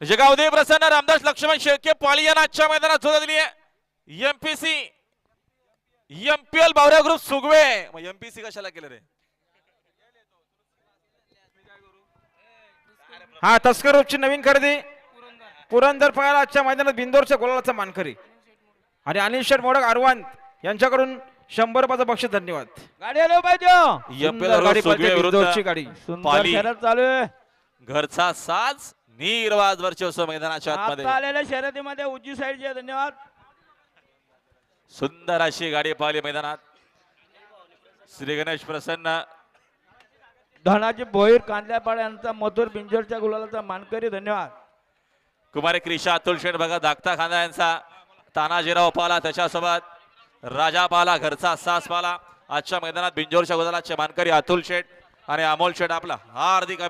जगावदेव प्रसन्न रामदास लक्ष्मण शेळके पाली यांना आजच्या मैदानात जोड दिली आहे. एमपीसी एमपीएल बावऱ्या ग्रुप सुगवे. मग एमपीसी कशाला केलं रे? हा तस्कर रोजची नवीन खरेदी. पुरंदर पळाला आजच्या मैदानात बिंदोरच्या गोलाचा मानकरी. आणि अनिल शेठ मोडक अरवांत यांच्याकडून शंभर रुपयाचं बक्षीस धन्यवाद. गाडी आलो पाहिजे एमपीएल सुंदर गाडी बिंदोरची विरुद्ध गाडी. सुंदर पाली. शर्यत चालू आहे. घरचा साज निर्वाज वर्चस्व मैदानाच्या आतमध्ये. आता आलेल्या शर्यतीमध्ये उजवी साईडचे धन्यवाद. सुंदर अशी गाडी पाहिली मैदानात. श्री गणेश प्रसन्न. धनाजी भोईर कांद्यापाड यांचा मथुर पिंजोरच्या गुलालाचा मानकरी धन्यवाद. कुमारी क्रिशा अतुल शेठ बघा दागता खांदा यांचा. तानाजीराव पाला त्याच्यासोबत. राजा पाला घरचा सास पाला. आजच्या मैदानात बिंजोरच्या गोदालाचे मानकरी अतुल शेठ आणि अमोल शेठ आपला. हार्दिक